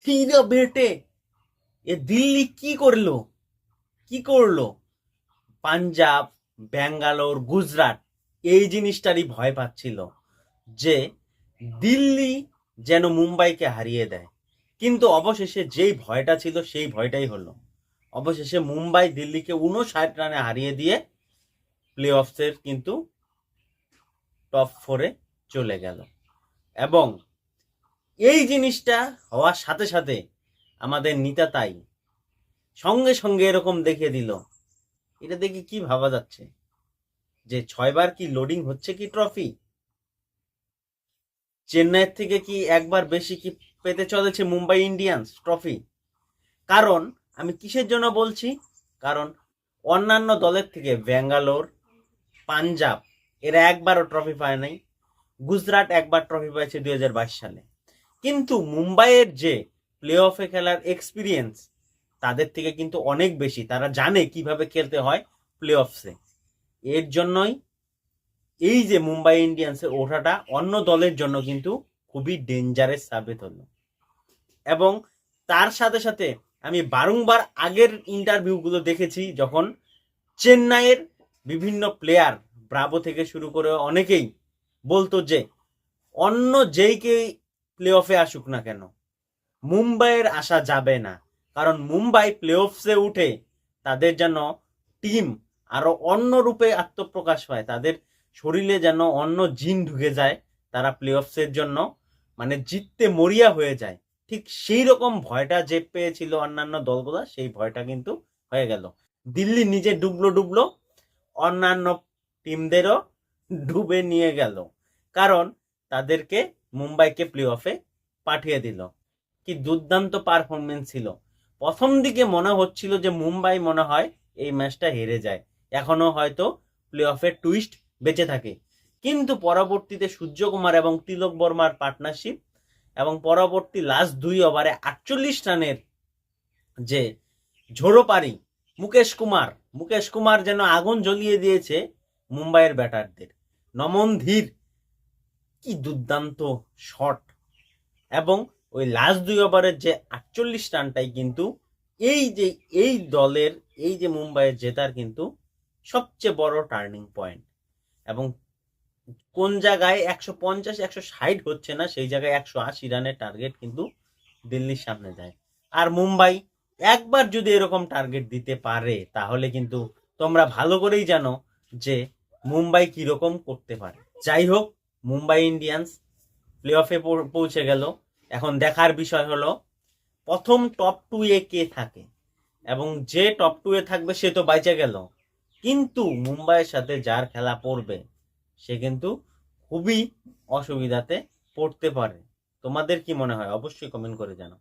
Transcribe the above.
ফিরে বেটে, এ দিল্লি কি করল? কি করল? পাঞ্জাব, ব্যাঙ্গালোর, গুজরাট, এই জিনিসটারই ভয় পাচ্ছিল যে দিল্লি যেন মুম্বাইকে হারিয়ে দেয়। কিন্তু অবশেষে যেই ভয়টা ছিল সেই ভয়টাই হলো। অবশেষে মুম্বাই দিল্লিকে উনষাট রানে হারিয়ে দিয়ে প্লে অফসের কিন্তু টপ ফোরে চলে গেল। এবং এই জিনিসটা হওয়ার সাথে সাথে আমাদের নিতা তাই সঙ্গে সঙ্গে এরকম দেখিয়ে দিল। এটা দেখে কি ভাবা যাচ্ছে? যে ছয়বার কি লোডিং হচ্ছে কি ট্রফি চেন্নাইয়ের থেকে কি একবার বেশি কি পেতে চলেছে মুম্বাই ইন্ডিয়ান্স ট্রফি কারণ আমি কিসের জন্য বলছি? কারণ অন্যান্য দলের থেকে ব্যাঙ্গালোর, পাঞ্জাব, এরা একবারও ট্রফি পায় নাই। গুজরাট একবার ট্রফি পাইছে দুই সালে। কিন্তু মুম্বাইয়ের যে প্লে অফে খেলার এক্সপিরিয়েন্স তাদের থেকে কিন্তু অনেক বেশি। তারা জানে কীভাবে খেলতে হয় প্লে অফসে এর জন্যই এই যে মুম্বাই ইন্ডিয়ান্সের ওঠাটা অন্য দলের জন্য কিন্তু খুবই ডেঞ্জারাস সাবিত হলো। এবং তার সাথে সাথে আমি বারংবার আগের ইন্টারভিউগুলো দেখেছি, যখন চেন্নাইয়ের বিভিন্ন প্লেয়ার ব্রাভো থেকে শুরু করে অনেকেই বলতো যে, অন্য যেইকে প্লে অফে আসুক না কেন? মুম্বাইয়ের আসা যাবে না। কারণ মুম্বাই প্লে অফসে উঠে তাদের যেন টিম আরও অন্য রূপে আত্মপ্রকাশ পায়, তাদের শরীরে যেন অন্য জিন ঢুকে যায়, তারা প্লে অফসের জন্য মানে জিততে মরিয়া হয়ে যায়। ঠিক সেই রকম ভয়টা যে পেয়েছিল অন্যান্য দলগুলো, সেই ভয়টা কিন্তু হয়ে গেল। দিল্লি নিজে ডুবলো ডুবলো, অন্যান্য টিমদেরও ডুবে নিয়ে গেল। কারণ তাদেরকে মুম্বাইকে প্লে অফে পাঠিয়ে দিল। কি দুর্দান্ত পারফরমেন্স ছিল। প্রথম দিকে মনে হচ্ছিল যে মুম্বাই মনে হয় এই ম্যাচটা হেরে যায়। এখনও হয়তো প্লে অফের টুইস্ট বেঁচে থাকে। কিন্তু পরবর্তীতে সূর্যকুমার এবং তিলক বর্মার পার্টনারশিপ এবং পরবর্তী লাস্ট দুই ওভারে আটচল্লিশ রানের যে ঝোড়ো পারি মুকেশ কুমার মুকেশ কুমার যেন আগুন জ্বলিয়ে দিয়েছে মুম্বাইয়ের ব্যাটারদের। নমন ধীর কি দুর্দান্ত শট এবং ওই লাস্ট দুই ওভারের যে আটচল্লিশ রানটাই কিন্তু এই যে, এই দলের, এই যে মুম্বাইয়ের জেতার কিন্তু সবচেয়ে বড় টার্নিং পয়েন্ট এবং কোন জায়গায় একশো পঞ্চাশ, একশো ষাট হচ্ছে না, সেই জায়গায় একশো আশি রানের টার্গেট কিন্তু দিল্লির সামনে যায়। আর মুম্বাই একবার যদি এরকম টার্গেট দিতে পারে, তাহলে কিন্তু তোমরা ভালো করেই জানো যে মুম্বাই কীরকম করতে পারে। যাই হোক মুম্বাই ইন্ডিয়ান্স প্লে অফে পৌঁছে গেল। এখন দেখার বিষয় হলো, প্রথম টপ টু এ কে থাকে? এবং যে টপ টু এ থাকবে, সে তো বাইচে গেল। কিন্তু মুম্বাইয়ের সাথে যার খেলা পড়বে, সে কিন্তু খুবই অসুবিধাতে পড়তে পারে। তোমাদের কি মনে হয়? অবশ্যই কমেন্ট করে জানাও।